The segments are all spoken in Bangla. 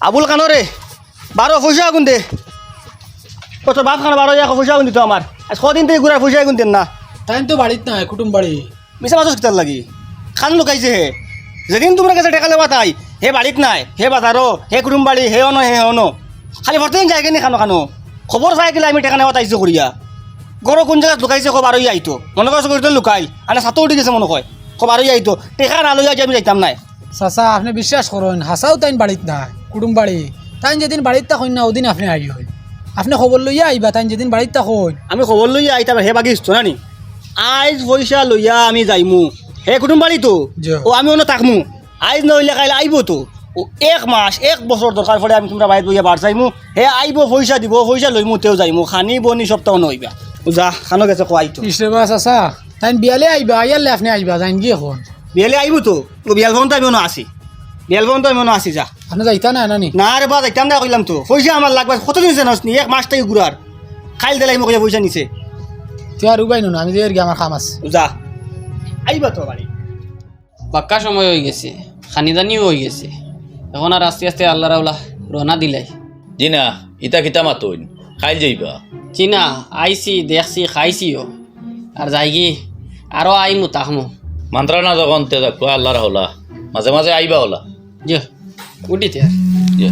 আবুল কানরে বারো পয়সা আগুন দে। কত বাপ খানা বারো এক পয়সা আগুন দিত আমার আজ কদিন থেকে ঘুরার পয়সা আগুন দেন না। টাইম তো বাড়িত নাই কুটুম বাড়ি মিশা মাছ কিতার লাগি। খান লুকাইছে হে। যেদিন তোমার কাছে টেকা লেবা তাই হে বাড়িত নাই হে বাজারও হে কুটুম বাড়ি হে অন হে অন খালি বর্তমান যাই কিনে খানো খানো? খবর চাই গেলে আমি টেকা নেওয়া তাইছো করিয়া গরো কোন জায়গাত লুকাইছে খবর আরই আইতো মনে করছ করতে লুকাই আনে ছাতো উঠি গেছে মনে কয়। খবর আরই আইতো টেকা না লইয়া যে আমি যাইতাম নাই। চাচা আপনি বিশ্বাস করুন হাসাও তাইন বাড়িত নাই। কুটুম বাড়ি তাইন যেদিন বাড়িত থাকুন না ওদিন আপনি আই হয় আপনি খবর লইয়া আইবা তাইন যেদিন বাড়িত থাকুন আমি খবর লইয়া আইতাম হে বাকি ইচ্ছো নানি। আইজ পয়সা লইয়া আমি যাইমু। হে কুটুম বাড়ি তো। ও আমি অন্য থাকমু। আইজ নইলে কাইলে আইব তো ও এক মাস এক বছর দরকার পড়ে আমি তোমরা বাইরে বইয়া বার যাইমু। হে আইব পয়সা দিব পয়সা লইমু তেও যাইমু। খানি বনি সপ্তাহ নইবা যা খানো গেছে কো আইতো ইসরেবা চাচা তাইন বিয়ালে আইবা আইয়ালে আপনি আইবা যাইন গিয়ে এখন। বিয়ালে আইব তো বিয়াল ভবন তো আমি আসি বিয়াল ভবন তো আমি আসি যা। আপনি যাইতা না নানি? না রে বা যাইতাম না কইলাম তো। পয়সা আমার লাগবে কতদিন সে নসনি এক মাস থেকে ঘুরার। খাইল দেলাই মোক পয়সা নিছে। তুই আর উবাই না আমি যে আমার কাম আছে। যা। আইবা তো বাড়ি। পাক্কা সময় হয়ে গেছে খানিদানিও হয়ে গেছে। এখন আর আস্তে আস্তে আল্লাহ রাউলা রওনা দিলাই। জি না ইতা কিতা মাতইন? খাইল যাইবা? চিনা আইছি দেখছি খাইছিও। আর যাইগি আরও আইমু তাহমু। মান্ত্রানা যখন তে দেখো আল্লাহর হলা মাঝে মাঝে আইবা হলা যে উঠিতে আর জি।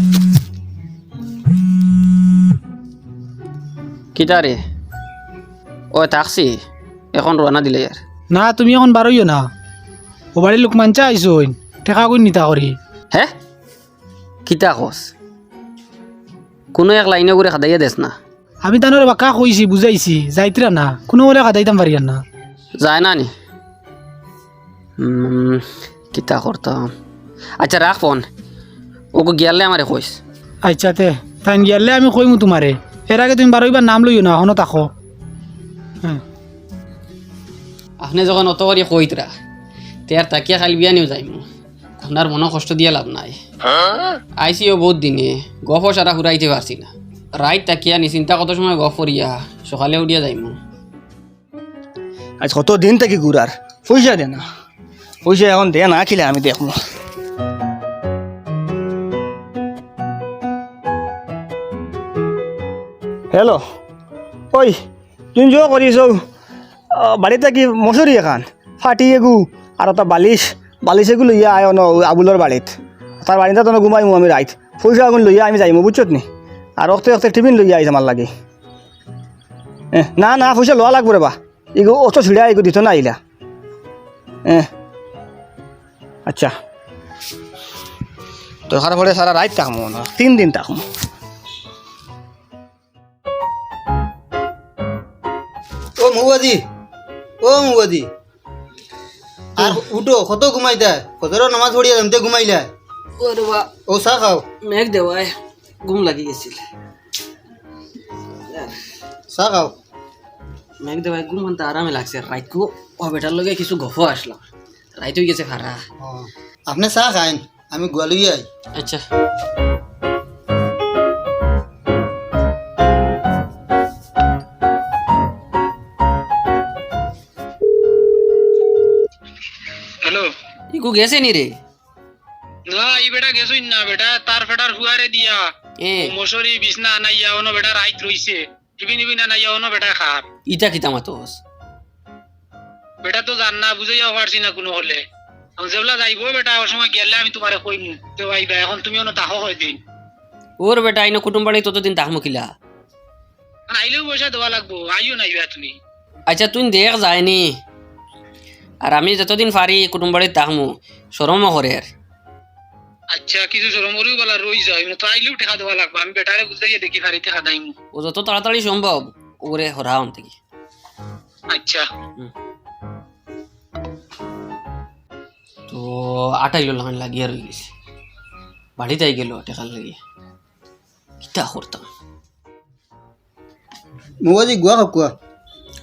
কিতা রে ও থাকছি এখন রওনা দিলে আর না তুমি এখন বারইও না ও বাড়ির লোক মানচা আইসইন টেকা কই নিতা করি হে কিতা কস কোনো এক লাইনে করে খাদাইয়া দেস না আমি তানোর বাক্কা কইছি বুঝাইছি যাইতিরা না কোনো বলে কাটাইতাম পারিয়ান না যায় না নি কিতা করতাম আচ্ছা রাখ ফোন। ওকে গিয়ালে আমারে কইস। আচ্ছা তে তাই গিয়ালে আমি কইমু তোমারে। এর আগে তুমি বারইবার নাম লইও না এখনও তাকো। হ্যাঁ। আপনি যখন অত করে কইতরা তে আর তাকিয়া খালি বিয়া নিও যাইমু। আপনার মনে কষ্ট দিয়া লাভ নাই। আইসিও বহুত দিনে গফ সারা ঘুরাইতে পারছি না। রাইত তাকিয়া নি চিন্তা কত সময় গফ করিয়া সকালে উঠিয়া যাইমু। আজ কত দিন থেকে ঘুরার পয়সা দে না। পয়সা এখন দে না খিলে আমি দেখব হেল্ল' ঐ তুই যো কৰিছ? বাৰীতে কি মচুৰি এখন? ফাটি এগু, আৰু এটা বালিচ বালিচ এগু লৈয়া আয় ন, আবুলৰ বাৰীত। তাৰ বাৰীতে তনে ঘুমাইমো আমি ৰাইত। পইচা এখন লৈয়া আমি যাইমো বুজছত নি? আৰু অক্তে অক্তে টিফিন লৈয়া আহিছে আমাৰ লাগি। না না পয়সা লোৱা লাগব রে বা এগো অত ছিড়া এগো দিত না আইলা এ আচ্ছা। দরকার পড়ে সারা রাত থাকব না? তিন দিন থাকব ও মৌবাদি ও। মৌবাদি আর উঠো কত ঘুমাইতা? কতর নামাজ পড়িয়া এমতে ঘুমাইলা? ওরে বা ও চা খাও। মেঘ দেওয়ায় ঘুম লাগি গেছিল। চা খাও। মেঘ দেওয়ায় ঘুম আনতে আরামে লাগছে। রাইতকু ও বেটার লগে কিছু গফ আসলাম রাইত হয়ে গেছে খারা ও, আপনি চা খাইন আমি গোয়ালই আই আচ্ছা। ইকু গেছে নি রে না এই বেটা গেছই না বেটা তার ফেটার হুয়ারে দিয়া এ মশরি বিছনা আনাইয়া অনো বেটা রাইত রইছে টিফিন টিফিন আনাইয়া অনো বেটা খার ইটা কিতা মাতস বেটা তো জান না বুঝাইয়া পারছি না কোনো হলে যেগুলা যাইবো বেটা ওর সময় গেলে আমি তোমারে কইম তো আইবা এখন তুমি অনো তাহো হয় দিন ওর বেটা আইনো কুটুম বাড়ি ততদিন তাহ মুখিলা আর আইলেও পয়সা দেওয়া লাগবো আইও নাইবা তুমি আচ্ছা তুই দেখ যায়নি আর আমি যতদিন পারি কুটুম বাড়ির তাহমু সরম করে আর। আচ্ছা কিছু সরমরিও বলা রই যায় তো আইলেও টাকা দেওয়া লাগবো আমি বেটারে বুঝাইয়া দেখি ফারি টাকা দাইম। ও যত তাড়াতাড়ি সম্ভব ওরে হরাও থেকে। আচ্ছা। তো আটাইলো লাগান লাগিয়ে রয়ে গেছে। বাড়িতে আই গেল টেকার লাগিয়ে। কিতা করতাম। মৌবাদি গুয়া কাকুয়া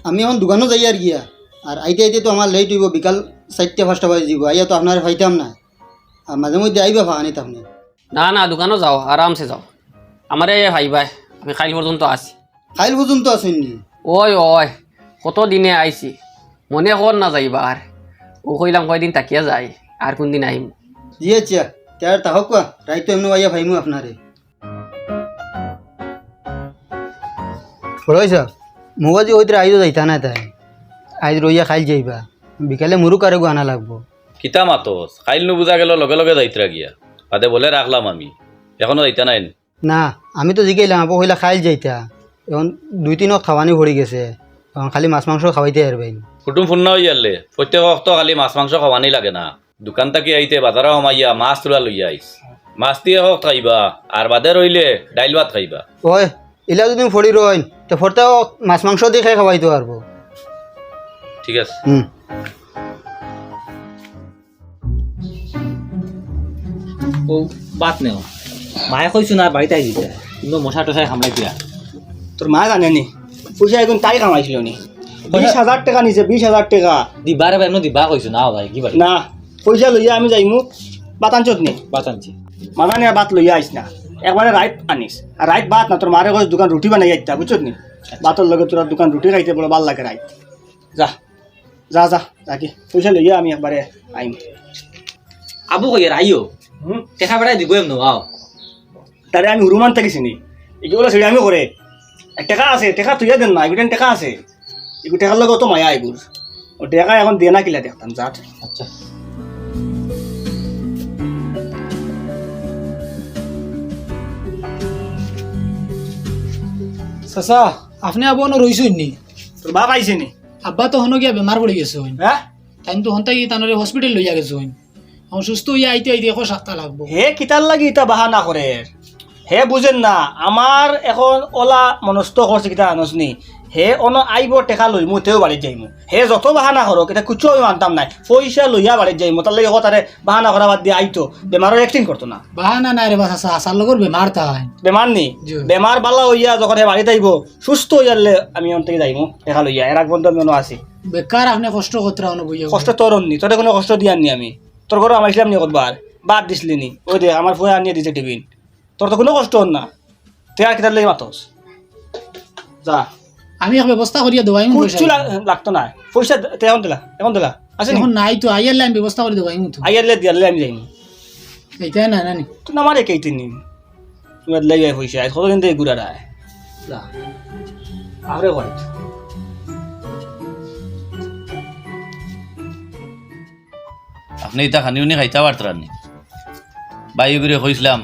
আমি এখন দোকানও যাই আর গিয়া। আর আইতে আইতে তো আমার লেট হইব বিকাল চারটে পাঁচটা বাজে যাব। আইয়া তো আপনার পাইতাম না। আর মাঝে মধ্যে আইবা ভাঙানি আপনি না। না দোকানও যাও আরামসে যাও। আমারে ভাই ভাই আমি খাইল পর্যন্ত আছি। খাইল পর্যন্ত আছেন নি? ওই ওই কত দিনে আইছি? মনে কর না যাইবা আর। ও কইলাম কয়দিন তাকিয়া যাই আর কোনদিন আহিম। দিয়ে আচ্ছা। চিয়া তার তাহক রাইতো এমনি আইয়া ভাইমু আপনারে। বড় মোবাইল যে ওইতে আইতো যাইতা না তাই? আইজ রইয়া খাইল যাইবা। বিকালে মোরও কারে আনা লাগবো। কিতা মাতস? খাইল নুবুজা গেল লগে লগে যাইতরা গিয়া। বাদে বলে রাখলাম আমি। এখনও যাইতা নাই না? আমি তো জিগাইলাম আপু হইলা খাইল যাইতা। এখন দুই তিনক খাওয়ানি ভরি গেছে। এখন খালি মাছ মাংস খাওয়াইতে পারবেন কুটুম ফুন্না হই আলে প্রত্যেক অক্ত খালি মাছ মাংস খাওয়ানি লাগে না। দোকান থাকি আইতে বাজারে সমাইয়া মাছ তোলা লইয়া আইস মাছ দিয়ে হোক খাইবা আর বাদে রইলে ডাইল ভাত খাইবা। ওই ইলা যদি ফড়ি রইন তো ফরতেও মাছ মাংস দিয়ে খাই খাওয়াইতে পারব ঠিক আছে। হুম। ও বাদ নেও। মায়ে কইছো না বাড়িতে আই দিতে কিন্তু মশা টশাই সামলাই দিয়া। তোর মা জানে নি? পয়সা এখন তাই কামাইছিল নি? বিশ হাজার টাকা নিছে বিশ হাজার টাকা। দিবারে বাইনো দিবা কইছো না ভাই কি বাড়ি না পয়সা লইয়া আমি যাইমু বাতানচত নি? বাত আনছি মানা নিয়ে বাত লইয়া আইস না। একবারে রাইত আনিস আর রাইত বাত না তোর মারে কইস দোকান রুটি বানাই আইতা বুঝছত নি? বাতর লগে তোর দোকান রুটি খাইতে বলে ভালো লাগে রাইত যা। যা যা রাখি পয়সা লইয়া আমি একবারে আইম আবু কই আইও হুম? দেখা বেড়াই দিব এমন আও তারে আমি হুরুমান থাকিছি নি এগুলো সেটা আমি করে টেকা আছে টেকা তুইয়া দেন না এগুলো টেকা আছে। এগুলো টেকার লগে তো মায়া এগুলো ও টেকা এখন দিয়ে না কিলা দেখতাম যাত আচ্ছা। চাচা আপনি আবু অন রইছেন নি তোর বাপ আইছে নি? আব্বা তো হনো গিয়া বেমার পড়ে গেছে হইন হ্যাঁ তাই তো হন্তাই তানরে হসপিটাল লইয়া গেছে হইন আমি সুস্থ হইয়া আইতে আইতে এখন সাতটা লাগবো। হে কিতার লাগি ইতা বাহানা করে হে বুঝেন না আমার এখন ওলা মনস্থ করছে কিতা আনসনি হে অন আইব টেকা লই মু তেও বাড়িত যাইমু হে যত বাহানা করক এটা কুচো আমি মানতাম নাই। পয়সা লইয়া বাড়িত যাইমু তার লাগে তারে বাহানা করা বাদ দিয়ে আইতো বেমারের অ্যাক্টিং করতো না। বাহানা নাই রে বা চাচা আসার লগর বেমার তাই। বেমার নি। বেমার বালা হইয়া যখন হে বাড়িতে আইব সুস্থ হইয়ালে আমি অন থেকে যাইমু টেকা লইয়া এর আগ পর্যন্ত আমি অন আছি। বেকার আপনি কষ্ট করতে রাখনো বইয়া কষ্ট তোর নি তোরে কোনো কষ্ট দিয়ার নি আমি? তোর ঘরে আমার ইসলাম নি কতবার বাদ দিসলি নি? ওই দে আমার ফুয়া আনিয়ে দিছে টিফিন। তোর তো কোনো কষ্ট হন না। তুই আর কিতার লাগে মাতস যা। আমি এক ব্যবস্থা করিয়া দেওয়াই কুচ্ছু লাগ- লাগতো না পয়সা তে এখন দিলা এখন দিলা। আছে নি? এখন নাই তো আইয়ারলে আমি ব্যবস্থা করে দেওয়াই তো আইয়ারলে দিয়ারলে আমি যাইনি এইটাই না? নানি তুই নামারে কেইতে নি তুমি লাগে পয়সা আজ কতদিন থেকে ঘুরা রায় আরে হোয়াইট আপনি ইতা খানি উনি খাইতা পারতারানি বায়ু করে কইছিলাম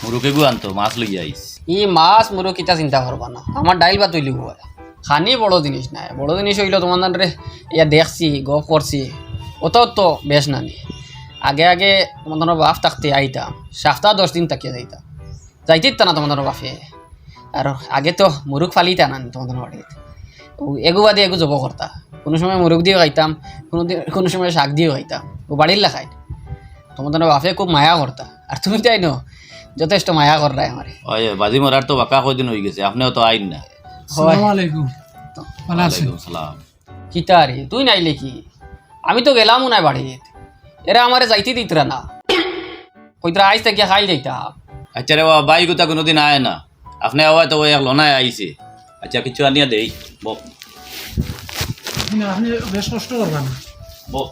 মুরুকে গু আনতো মাছ লইয়া আইস ই মাছ মোরও কিতা চিন্তা করবা না। আমার ডাইল বা তৈলি হয় খানি বড় জিনিস নাই। বড় জিনিস হইল তোমার রে, ইয়া দেখছি, গপ করছি। অত তো বেশ নানি। আগে আগে তোমাদের বাপ থাকতে আইতাম সপ্তাহ দশ দিন তাকিয়ে যাইতাম। যাইতে না তোমাদের বাপে। আর আগে তো মুরুখ ফালিতা না তোমাদের বাড়িত। এগু বাদে এগু জব করতা। কোনো সময় মুরুখ দিয়ে খাইতাম, কোনো দিন কোনো সময় শাক দিয়ে খাইতাম। ও বাড়ির লাখাই তোমাদের বাপে খুব মায়া করতা। আর তুমি তাই ন যথেষ্ট মায়া কররাই আমারে। বাজি মরার তো বাঁকা কদিন হয়ে গেছে, আপনিও তো আইন না। আসসালামু আলাইকুম ভালো আছেন? সালাম কিতা রে তুই নাইলে কি? আমি তো গেলামও নাই বাড়িত এরা আমারে যাইতে দিতরা না। কইতরা আইস থেকে খাই যাইতা আচ্ছা রে বাবা বাই কোথা কোনোদিন আয় না। আপনি আওয়াজ তো ওই এক লনায় আইছে। আচ্ছা কিছু আনিয়া দেই। বক না, আপনি বেশ কষ্ট করবেন। বক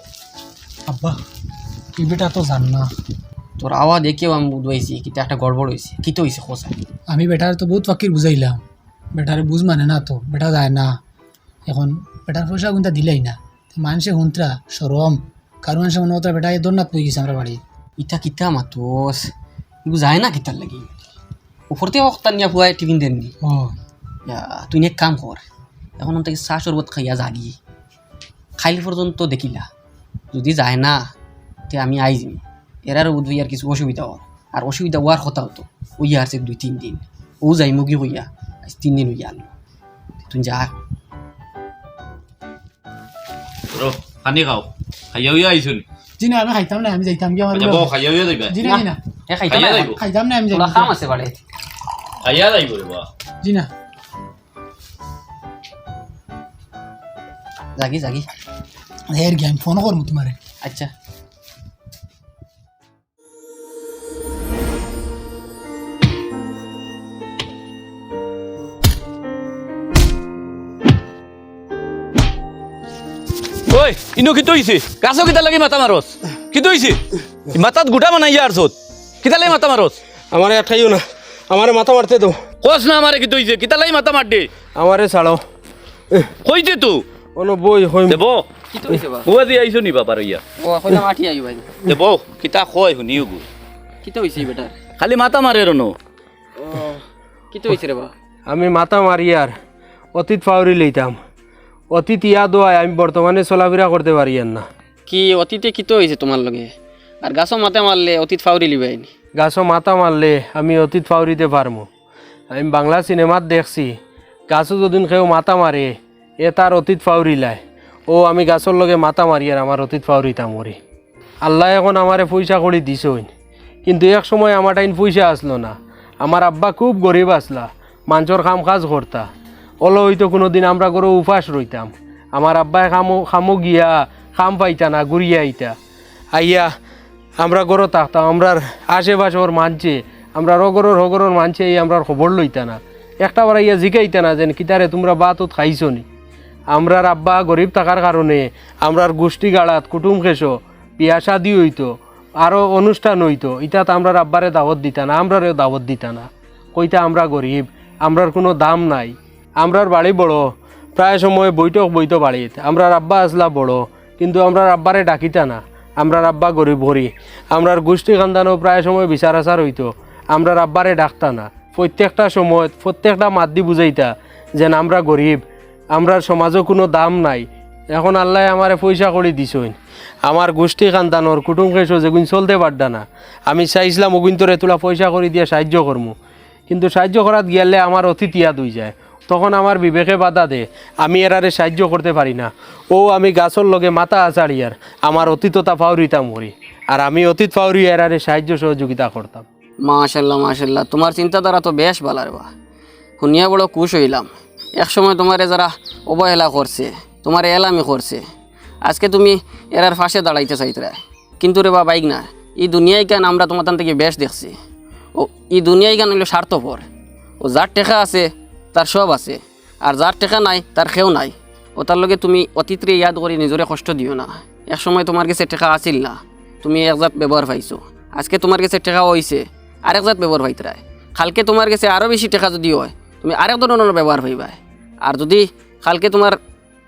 আব্বা তুই বেটা তো জান না। তোর আওয়াজ দেখেও আমি বুঝবাইছি একটা গড়বড় হয়েছে কি তো হয়েছে খোঁজা আমি বেটার তো বহুত ফাকির বুঝাইলাম। বেটারে বুঝ মানে না তো বেটা যায় না। এখন বেটার পয়সা কোনটা দিলেই না। মানুষে হুন্তরা সরম। কারও মানুষে মনে হতো বেটা এই দোনাত পই গেছে আমরা বাড়ি। ইটা কিতা মাতোস? যায় না কিতার লাগি। উপরতে অক্তান নিয়া ফুয়াই টিফিন দেননি ও তুই এক কাম কর এখন থেকে চা শরবত খাইয়া জাগি। খাইলে পর্যন্ত দেখিলা। যদি যায় না তে আমি আই এরার বুধবি আর কিছু অসুবিধা হওয়ার আর অসুবিধা হওয়ার কথা হতো ওই আসছে দুই তিন দিন। ও যাই মুগি হইয়া যা রো পানি খাও খাইয়া হইয়া আইছুন জি না আমি খাইতাম না আমি যাইতাম কি আমার বক খাইয়া হইয়া যাইবা জি না জি না এ খাইতে খাইয়া না খাইতাম না আমি যাইতাম খাম আছে বাড়ে খাইয়া যাইব রে বাবা জি জাগি জাগি হের গিয়ে আমি ফোন করব তোমারে আচ্ছা ইনো কি তৈছে কাছো কিতা লাগি মাথা মারস কি তৈছে মাথাত গোটা বানাই ইয়ার চত কিতালাই মাথা মারস আমারে আটকাইও না। আমারে মাথা মারতে তো। কস না আমারে কি তৈছে কিতালাই মাথা মার দে আমারে ছাড়ো কইছে তো। কোনো বই হইম। দেব কি তো হইছে বা বুয়া দি আইছো নি বাবার ইয়া ও কইলাম আঠি আইও ভাই দেব কিতা কয় শুনিও গো। কি তো হইছে বেটার খালি মাথা মারে রনো ও কি তো হইছে রে বা আমি মাথা মারি আর অতীত ফাউরি লইতাম অতীত ইয়াদ হয় আমি বর্তমানে চলাফেরা করতে পারি আর না। কি অতীতে কি তো হইছে তোমার লগে? আর গাছও মাতে মারলে অতীত ফাউরি লিবাইনি গাছও মাথা মারলে আমি অতীত ফাউরিতে পারমু। আমি বাংলা সিনেমাত দেখছি গাছও যদিন কেউ মাথা মারে এ তার অতীত ফাউরি লায় ও আমি গাছর লগে মাথা মারি আর আমার অতীত ফাউরিতা মরি। আল্লাহ এখন আমারে পয়সা করে দিছইন কিন্তু এক সময় আমার টাইম পয়সা আসলো না। আমার আব্বা খুব গরিব আসলা মাঞ্চর কাম কাজ করতা। অলো হইতো কোনো দিন আমরা করে উপাস রইতাম আমার আব্বাই খামো খামো গিয়া, খাম পাইতা না ঘুরিয়া আইতা। আইয়া, আমরা গরো থাকতাম আমরার আশেপাশে ওর মানছে আমরা রগরর হগরর মানছে এই আমরা খবর লইতা না। একটা বার ইয়া জিকাইতা না যেন কিতারে তোমরা বা বাতত খাইছো নি। আমরার আব্বা গরিব থাকার কারণে আমরার গোষ্ঠী গাড়াত কুটুম খেসো বিয়া শাদি হইতো আরও অনুষ্ঠান হইতো ইতাত আমরার আব্বারে দাওয়াত দিতা না আমরারেও দাওয়াত দিতা না। কইতা, আমরা গরিব আমরার কোনো দাম নাই। আমরার বাড়ি বড়। প্রায় সময় বৈঠক বইতো বাড়িত। আমরার আব্বা আসলা বড়। কিন্তু আমরার আব্বারে ডাকিতা না। আমরার আব্বা গরিব ভরি আমরার গোষ্ঠী খানদানও প্রায় সময় বিচার আচার হইতো। আমরার আব্বারে ডাকতা না। প্রত্যেকটা সময় প্রত্যেকটা মাদ্দি বুঝাইতা যেন আমরা গরিব। আমরার সমাজও কোনো দাম নাই। এখন আল্লাহ আমারে পয়সা করে দিছইন আমার গোষ্ঠী খানদানোর কুটুম খেসো যেগুন চলতে পারডা না। আমি চাইছিলাম ওগুন তোরে তোলা পয়সা করে দিয়ে সাহায্য করমু। কিন্তু সাহায্য করাত গেলে আমার অতীত ইয়াদ হয়ে যায়। তখন আমার বিবেকে বাধা দে, আমি এরারে সাহায্য করতে পারি না। ও, আমি গাছর লগে মাথা আচাড়িয়ার আমার অতীততা ফাউরিতাম মরি, আর আমি অতীত ফাউরি এরারে সাহায্য সহযোগিতা করতাম। মাশাল্লাহ মাশাল্লাহ, তোমার চিন্তাধারা তো বেশ ভালো বা। শুনিয়া বড় খুশ হইলাম। এক সময় তোমারে যারা অবহেলা করছে, তোমার এলামি করছে, আজকে তুমি এরার ফাঁসে দাঁড়াইতে চাইতে কিন্তু রে বা, বাইক না, এই দুনিয়ায় কেন আমরা তোমার থেকে বেশ দেখছি? ও, এই দুনিয়ায় কেন হইল স্বার্থপর? ও যার টেকা আছে তার সব আছে। আর যার টেকা নাই তার খেও নাই। ও তার লগে তুমি অতীতরে ইয়াদ করে নিজরে কষ্ট দিও না। এক সময় তোমার কাছে টেকা আসিল না। তুমি এক জাত ব্যবহার পাইছো। আজকে তোমার কাছে টেকা হইছে আরেক জাত ব্যবহার পাইতরায় কালকে তোমার কাছে আরও বেশি টেকা যদি হয় তুমি আরেক ধরনের ব্যবহার পাইবাই আর যদি কালকে তোমার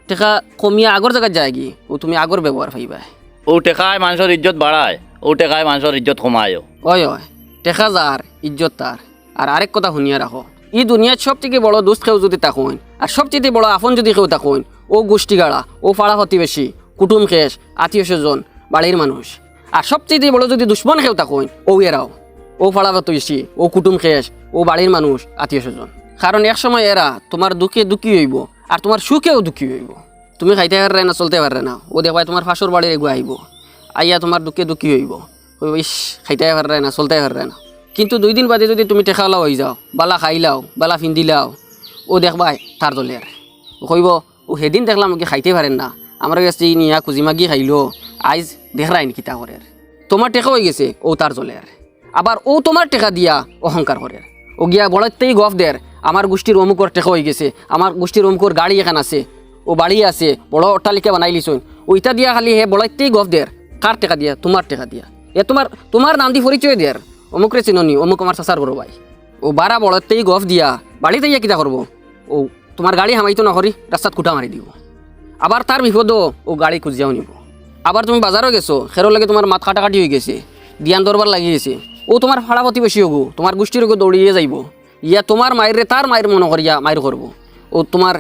টেকা কমিয়া আগর জায়গায় যায় কি ও তুমি আগর ব্যবহার পাইবাই ও টেকায় মানুষের ইজ্জত বাড়ায় ও টেকায় মানুষের ইজ্জত কমায়। ওই ওই টেকা যার ইজ্জত তার আর আরেক কথা শুনিয়া রাখো ই দুনিয়ার সব থেকে বড় দুষ্ট কেউ যদি তাকইন আর সবচেয়ে বড় আপন যদি কেউ তাকইন ও গোষ্ঠী গাড়া ও পাড়া প্রতিবেশী কুটুম খেস আত্মীয় স্বজন বাড়ির মানুষ আর সবচেয়ে বড় যদি দুশ্মন কেউ তাকইন ও এরাও ও পাড়া প্রতিবেশী ও কুটুম খেস ও বাড়ির মানুষ আত্মীয় স্বজন। কারণ এক সময় এরা তোমার দুঃখে দুঃখী হইব, আর তোমার সুখেও দুঃখী হইব। তুমি খাইতে পারবে না চলতে পারবে না, ও দেখবাই তোমার ফাঁসর বাড়ির এগু আইব আইয়া তোমার দুঃখে দুঃখী হইব। ইস খাইতে পারবে না, চলতে পারবে না। কিন্তু দুই দিন বাদে যদি তুমি টেকালাও হয়ে যাও, বালা খাইলাও বালা ফিন্দিলাও ও দেখবাই তার দলে আর ও কইব, ও সেদিন দেখলাম কি খাইতে পারেন না। আমার কাছে নিয়া খুঁজি মাগি খাইলো, আইজ দেখরাই নাকি তা করে তোমার টেকা হয়ে গেছে, ও তার জলে আর আবার ও তোমার টেকা দিয়া অহংকার করে ও গিয়া বড়তেই গফ দের আমার গোষ্ঠীর অমুকর টেকা হয়ে গেছে আমার গোষ্ঠীর অমুকর গাড়ি এখান আছে, ও বাড়ি আছে, বড় অট্টালিকা বানাই লিছুন ওইটা দিয়া খালি হে বড়তেই গফ দের কার টেকা দিয়া? তোমার টেকা দিয়া। এ তোমার তোমার নাম দি পরিচয় দের অমুকরে চিননি, অমুক আমার চাচার করো ভাই ও বারা বড়তেই গফ দিয়া বাড়িতে ইয়া কিতা করব ও তোমার গাড়ি হামাইতো নকরি রাস্তাত খুঁটা মারি দিব। আবার তার বিপদও ও গাড়ি খুঁজিয়াও নিব। আবার তুমি বাজারও গেছো খেরোর লাগে তোমার মাথা কাটাকাটি হয়ে গেছে, দিয়ান দরবার লাগি গেছে। ও তোমার ফাড়া প্রতিবেশী হগো তোমার গোষ্ঠীর হগো দৌড়িয়ে যাইব। ইয়া তোমার মায়েরে তার মায়ের মনে করিয়া মায়ের করব ও তোমার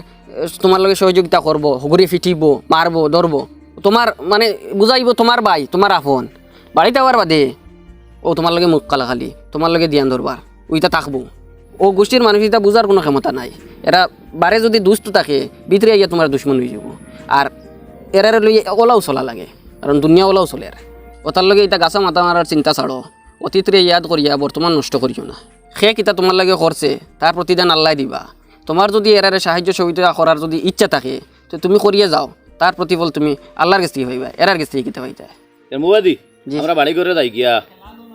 তোমার লগে সহযোগিতা করব হগুরি ফিটিব মারবো ধরবো তোমার মানে বুঝাইব তোমার ভাই তোমার আপন। বাড়িতে আবার বাদে। ও তোমার লগে মুখ কালা খালি তোমার লগে দিয়ান ধরবার ওইটা থাকব। ও গোষ্ঠীর মানুষ এটা বুঝার কোনো ক্ষমতা নাই। এরা বারে যদি দুষ্ট থাকে ভিতরে আইয়া তোমার দুশ্মন হয়ে যাব। আর এরারে লই ওলাও চলা লাগে কারণ দুনিয়া ওলাও চলে আর ওটার লগে এটা গাছা মাথা মারার চিন্তা ছাড়ো অতীতরে ইয়াদ করিয়া বর্তমান নষ্ট করিও না। সে কিতা তোমার লাগে করছে তার প্রতিদান আল্লাহ দিবা। তোমার যদি এরারে সাহায্য সহযোগিতা করার যদি ইচ্ছা থাকে তো তুমি করিয়ে যাও তার প্রতিফল তুমি আল্লাহর কাছ থেকে পাইবা এরার কাছ থেকে কিতা পাইতা এ মুবাদি আমরা বাড়ি করে যাই গিয়া।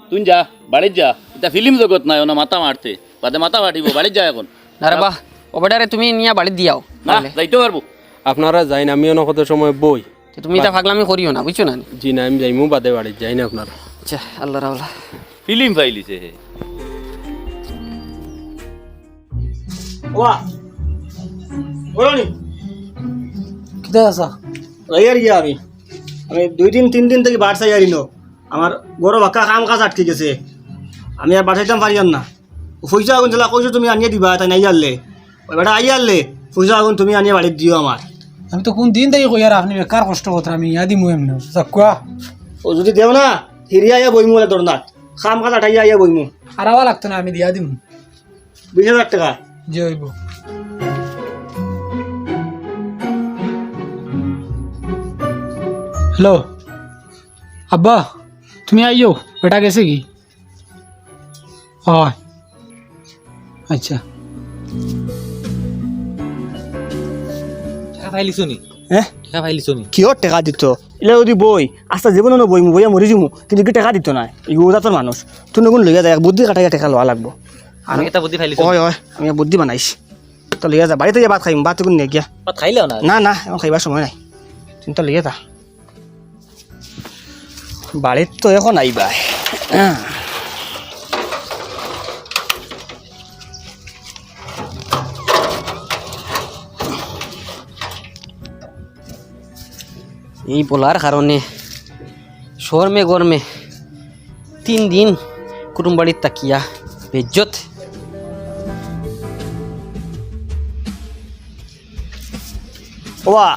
তুই যা বাড়ির যা। এটা ফিল্ম জগৎ নাই ওনা মাথা মারতে। বাদে মাথা মাটিব বাড়ির যা এখন। আরে বাহ ও বেটারে তুমি নিয়ে বাড়ি দিয়াও না যাইতে পারব। আপনারা যাই না আমিও নকত সময় বই। তুমি এটা ফাগলামি করিও না বুঝছ না জি না আমি যাইমু বাদে বাড়ি যাই না আপনারা। আচ্ছা আল্লাহ রাওলা ফিল্ম ফাইলিছে হে। ওয়া। বলো নি কিতা আছা যাইয়ার গিয়া আমি। আমি দুই দিন তিন দিন থেকে বাড় চাই আরিন আমার বড় বাক্কা কাম কাজ আটকে গেছে। আমি আর বাঠাইতাম পারিয়াম না। পয়সা আগুন চলা কইছো তুমি আনিয়ে দিবা তাই নাই আনলে। ওই বেটা আই আনলে পয়সা আগুন তুমি আনিয়ে বাড়িতে দিও আমার। আমি তো কোন দিন থেকে কই আর আপনি বেকার কষ্ট করতে আমি ইয়া দিমু এমনি কোয়া ও যদি দেও না হিরিয়া আইয়া বইমু বলে তোর নাথ কাম কাজ আঠাইয়া আইয়া বইমু আর আওয়া লাগতো না আমি দিয়া দিমু। বিশ হাজার টাকা। যে হইব। হ্যালো আব্বা। তুমি আইও বেটা গেছে কি? হয়। আচ্ছা। টাকা ফাইলিছো নি হ্যাঁ টাকা ফাইলিছো নি কিহর টেকা দিত এলে যদি বই আস্তে জীবনে বইমু বইয়া মরি যামু কিন্তু কি টেকা দিত না ইগো জাতর মানুষ তুই নগুন লইয়া যায় বুদ্ধি কাটাইয়া টেকা লওয়া লাগবো। আমি এটা বুদ্ধি হয় হয়। আমি বুদ্ধি বানাইছ। তো লইয়া যা বাড়িতে যা ভাত খাইম ভাত কোন নিয়ে গিয়া। খাইলেও না না না এখন খাইবার সময় নাই। তুমি তো লইয়া যা বাড়িত তো এখন আইবা। হ্যাঁ। এই বলার কারণে শর্মে গরমে তিন দিন কুটুম বাড়ির তাকিয়া বেজ্জত। ওবা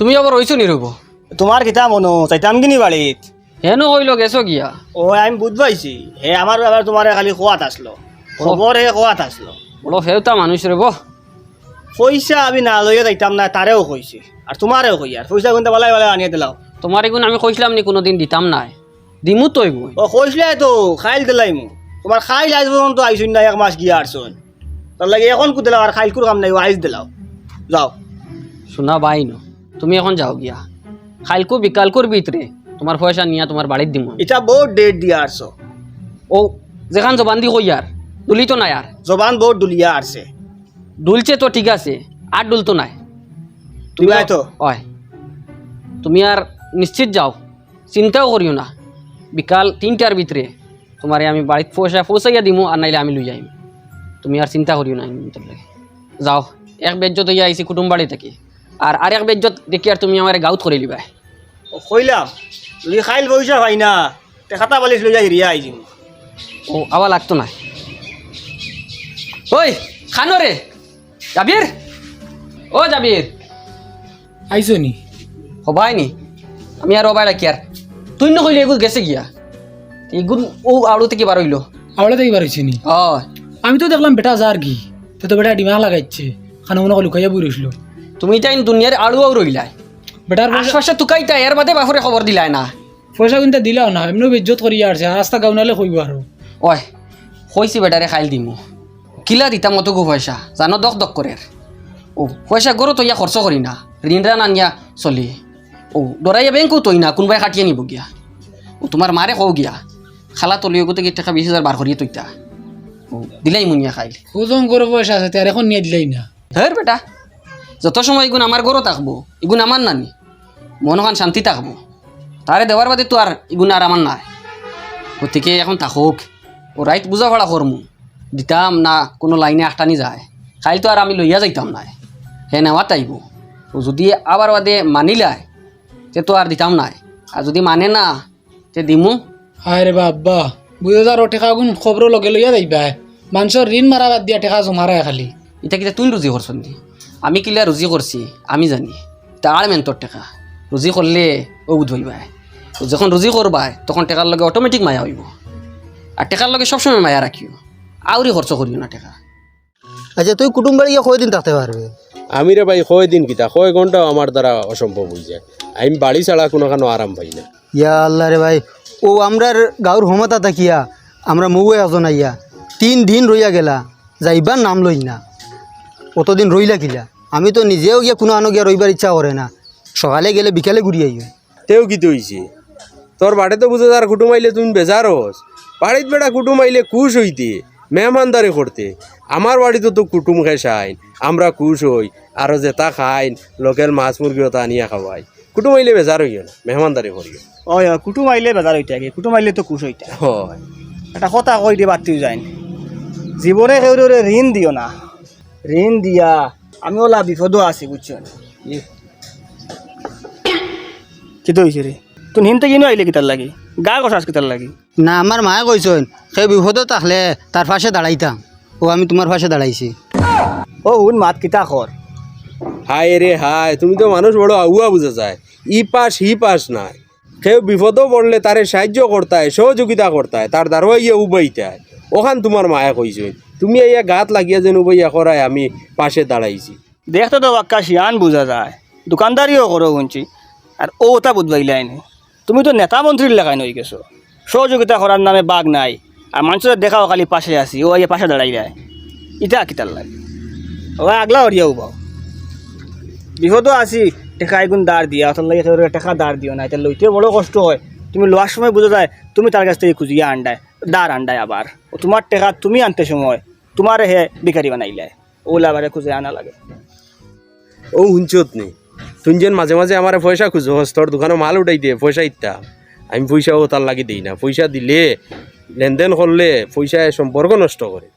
তুমি আবার রইছো নি রইব তোমার কিতা মনো চাইতাম কিনি বাড়িত হেন কইল গেছো গিয়া। ও আমি বুঝ পাইছি হে আমার আবার তোমার খালি খোয়াত আসলো খবর হে খোয়াত আসলো বলো ফেরতা মানুষ রে বো পয়সা আমি না লইয়া যাইতাম না তারেও কইছি আর তোমারেও কই আর পয়সা কিন্তু বালাই বালাই আনিয়ে দিলাও। তোমার এগুন আমি কইছিলাম নি কোনোদিন দিতাম নাই। দিমু তো এগুন ও কইছিলে তো খাইল দিলাই মু তোমার খাইল আজ পর্যন্ত আইসুন না এক মাস গিয়া আসুন তার লাগে এখন কু দিলাও আর খাইল কুর কাম নাই ও আইস দিলাও। যাও। শোনা বাই ন। তুমি এখন যাও গিয়া। খাইলকু বিকালকুর ভিতরে তোমার পয়সা নিয়া তোমার বাড়ির দিমু এটা বহুত ডেট দিয়া আসছো ও যেখান জবান দি কই আর দুলি তো নাই আর। জবান বহুত দুলিয়া আসছে ডুলছে তো ঠিক আছে আর ডুল তো নাই। তুমি তো। হয়। তুমি আর নিশ্চিত যাও চিন্তাও করিও না। বিকাল তিনটার ভিতরে তোমারে আমি বাড়িত পয়সা পৌঁছাইয়া দিমু আর নাইলে আমি লই যাইম। তুমি আর চিন্তা করিও না যাও এক বেজ্জত হইয়া আইছি কুটুম বাড়ি থেকে। আর আর এক বেজ্জত দেখি আর তুমি আমার গাউত করে লিবা ও কইলাম যদি খাইল পয়সা পাই না তে খাতা বালিশ লইয়া হিরিয়া আইজিম ও আবার লাগতো না। ওই খানো রে। জাবির? ও জাবির। আইসো নি? হবাই নি। আমি আর হবাই রাখি আর। তুই না কইলে এগুলো গেছে গিয়া। এগুন ও আড়ু থেকে বার হইল আওড়া থেকে বাড়াইছি নি? ও আমি তো দেখলাম বেটা যার কি তো তো বেটা ডিমাগ লাগাইছে। খানা মনে লুকাইয়া বই রইছিল তুমি তাই দুনিয়ার আড়ুয়াও রইলাই বেটার আশপাশে তুকাইতা এর বাদে বাপুরে খবর দিলাই না। পয়সা কিন্তু দিলাও না এমনি বেজ্জত করি আসছে রাস্তা গাউনালে কইব আর ওই কইছি বেটারে খাইল দিমু। কিলা দিতাম মতো গো পয়সা জানো দক দক করে ও পয়সা গরো তৈয়া খরচ করি না ঋণ রান আনিয়া চলি। ও ডরাইয়া বেংকও তৈ না কোনোবাই কাটিয়ে নিব গিয়া। ও তোমার মারে কও গিয়া খালা তলিও গোতে কি টাকা বিশ হাজার বার করিয়ে তৈতা ও দিলাই মুনিয়া খাইল। ওজন করে পয়সা আছে তার এখন নিয়ে দিলাই না। হের বেটা। যত সময় এগুন আমার গরো থাকব এগুন আমার নানি মনখান শান্তি থাকব। তারে দেওয়ার বাদে তো আর এগুন আর আমার নাই। গতিকে এখন থাকুক ও রাইত বুঝা ভাড়া করমু দিতাম না কোনো লাইনে আটটানি যায়। খাইল তো আর আমি লইয়া যাইতাম নাই। হে নেওয়া তাইব ও যদি আবার বাদে মানিলায় তে তো আর দিতাম নাই। আর যদি মানে না তে দিমু। হায় রে বাবা বুঝে যার টেকা গুণ খবর লগে লইয়া যাইবা মানুষের ঋণ মারা বাদ দিয়া টেকা জমারায় খালি। এটা কিটা তুই রুজি করছ নি? আমি কিলা রুজি করছি আমি জানি। তার মেন্টর টেকা। রুজি করলে ও বুঝবাই যখন রুজি করবাই তখন টেকার লগে অটোমেটিক মায়া হইব। আর টেকার লগে সবসময় মায়া রাখিও আউরি খরচ করিও না টেকা। আচ্ছা তুই কুটুম বাড়ি গিয়ে কয়দিন থাকতে পারবে আমি রে ভাই কয় দিন কিতা কয় ঘন্টাও আমার দ্বারা অসম্ভব হয়ে যায়। আমি বাড়ি ছাড়া কোনো কানো আরাম পাই না। ইয়া আল্লাহ রে ভাই ও আমরার গাঁর ক্ষমতা থাকিয়া আমরা মৌয়ে আজন আইয়া। তিন দিন রইয়া গেলা যাইবার নাম লই না। অতদিন রইলা কিলা। আমি তো নিজেও গিয়া কোনো আনো গিয়া রইবার ইচ্ছা করে না। সকালে গেলে বিকালে ঘুরি আইও। তেও কি হইছে তোর বাড়ি তো বুঝে তার কুটুম আইলে তুমি বেজার হস। বাড়িত বেড়া কুটুম আইলে খুশ হইতে মেহমানদারি করতে। আমার বাড়িতে তো কুটুম খাইসাইন আমরা খুশ হই আরও যেটা খাইন লোকেল মাছ মুরগি ওটা আনিয়া খাওয়াই। কুটুম আইলে বেজার হইও না মেহমানদারি করিও। ওই কুটুম আইলে বেজার হইতে আগে কুটুম আইলে তো খুশ হইতা। হয়। একটা কথা কই দিয়ে বাতিও যায় জীবনে কেউ ঋণ দিও না। ঋণ দিয়া আমি ওলা বিপদও আছি বুঝছ? কি তো হয়েছে রে? তুই হিনতে কিনো আইলে কিতার লাগি? গা কষাস কিতার লাগি? না আমার মায়ে কইছেন সেই বিপদে থাকলে তার পাশে দাঁড়াইতাম। ও আমি তোমার পাশে দাঁড়াইছি। ও উন মাত কিতা কর হায় রে হায় তুমি তো মানুষ বড় আগুয়া বুঝা যায়। ই পাস হি পাস নাই। কেউ বিপদও পড়লে তারে সাহায্য করতায় সহযোগিতা করতায় তার দ্বারা ইয়ে উবাইতায়। ওখান তোমার মায়া কইছে তুমি ইয়া গাত লাগিয়া যেন উবাইয়া করায় আমি পাশে দাঁড়াইছি। দেখতে তো বাক্কা শিয়ান বোঝা যায়। দোকানদারিও করো শুনছি। আর ও ওটা বুঝবাইলাই নি তুমি তো নেতা মন্ত্রীর লেখায় নই গেছো। সহযোগিতা করার নামে বাঘ নাই। আর মানুষের দেখাও খালি পাশে আসি ও ইয়ে পাশে দাঁড়াই যায়। ইটা কিতার লাগে। ও আগলা হরিয়াও পাও বিপদও আছি, টেকা এগুন দাঁড় দিয়া। অতর লাগে টেকা দাঁড় দিও না এটা লইতে বড় কষ্ট হয়। তুমি লোয়ার সময় বুঝা যায়, তুমি তার কাছ থেকে খুঁজিয়া আন্ডায় দাঁড় আন্ডায় আবার তোমার টেকা তুমি আনতে সময়। তোমার হে বিকারি বানাইলে ওলা আবার খুঁজে আনা লাগে। ও হুঞ্চত নেই তুই যেন মাঝে মাঝে আমার পয়সা খুঁজো তোর দোকানে মাল উঠাই দিয়ে পয়সা ইত্যা আমি পয়সাও তার লাগি দিই না পয়সা দিলে লেনদেন করলে পয়সায় সম্পর্ক নষ্ট করে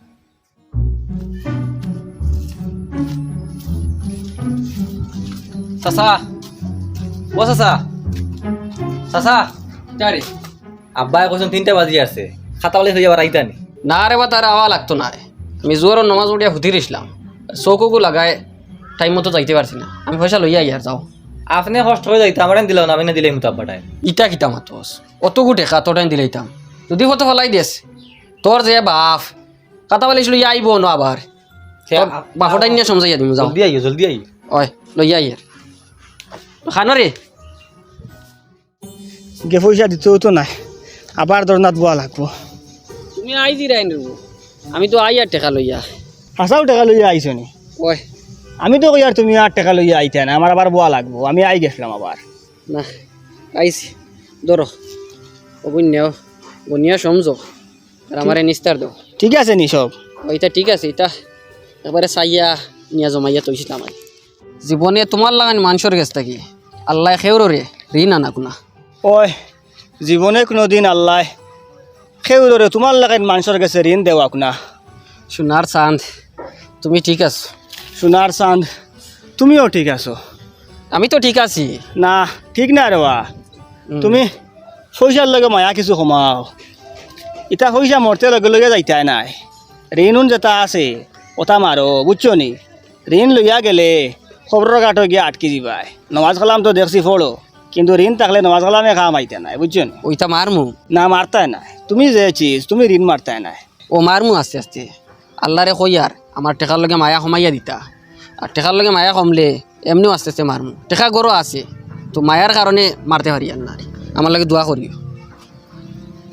চাচা ও চাচা চাচা আব্বাই কৈছোন তিনটা বাজি আছে খাতা বলে হয়ে যাবার আইতানি না রে বা তার আওয়া লাগতো না রে আমি জোয়ার নমাজ উঠিয়া হুতি রিসলাম চৌকুকু লাগায় টাইম মতো যাইতে পারছি না। আমি পয়সা লইয়া ইয়ার যাও। আপনি কষ্ট হয়ে যাইতে আমার দিল না আমি না দিলে মতো আব্বাটাই ইটা কিতা মাতোস অতগু টেকা তোর টাইম দিলাইতাম যদি কত ফলাই দিস তোর যে বাপ কাটা বলিছিল ইয়া আইব ন আবার বাপটাই নিয়ে সমজাইয়া দিম যাও। জলদি আইও জলদি আইও ওই লইয়া ইয়ার খানো রে গে পয়সা দিতেও তো নাই। আবার দরনাথ বোয়া লাগবো। তুমি আই দিরাই নেব। আমি তো আই আর টেকা লইয়া। হাসাও টেকা লইয়া আইছো নি? ওই আমি তো কই আর তুমি আর টেকা লইয়া আইতে না আমার আবার বোয়া লাগবো আমি আই গেছিলাম আবার। না আইছি। ধরো ও বুঝনেও বনিয়া সমঝো আর আমারে নিস্তার দাও। ঠিক আছে নি সব? ওইটা ঠিক আছে এটা এবারে চাইয়া নিয়া জমাইয়া তৈছিলাম আমি জীবনে তোমার লাগান মানুষের কাছ থাকি আল্লাহ খেউরো রে ঋণ আনা কোনা ওই জীবনে কোনো দিন আল্লাহ সেও ধরে তোমার লাগাই মানুষের কাছে ঋণ দেওয়াক না। সোনার চাঁদ তুমি ঠিক আছো? সোনার চাঁদ তুমিও ঠিক আছো? আমি তো ঠিক আছি। না ঠিক না রেবা হুম। তুমি পয়সার লগে মায়া কিছু কমাও। ইটা পয়সা মরতে লগে লগে যাইতাই নাই। ঋণ যেটা আছে ওটা মারো বুঝছ নি? ঋণ লইয়া গেলে খবরের কাটো গিয়ে আটকে দিবাই নমাজ কালাম তো দেখছি ফোড়ো কিন্তু ঋণ থাকলে নমাজ কালামে খাম আইতে নাই বুঝছেন? নি ওইটা মারমু। না মারতাই নাই। তুমি যে চিজ তুমি ঋণ মারতাই নাই। ও মারমু আস্তে আস্তে। আল্লাহরে কই আর আমার টেকার লগে মায়া কমাইয়া দিতা। আর টেকার লগে মায়া কমলে এমনিও আস্তে আস্তে মারমু। টেকা গরো আছে তো মায়ার কারণে মারতে পারি না। আমার লাগে দোয়া করিও।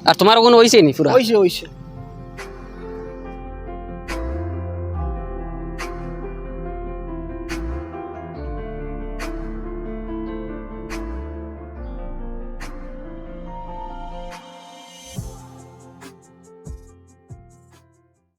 আর তোমার কোনো হয়েছে নি পুরা? ওইছে ওইছে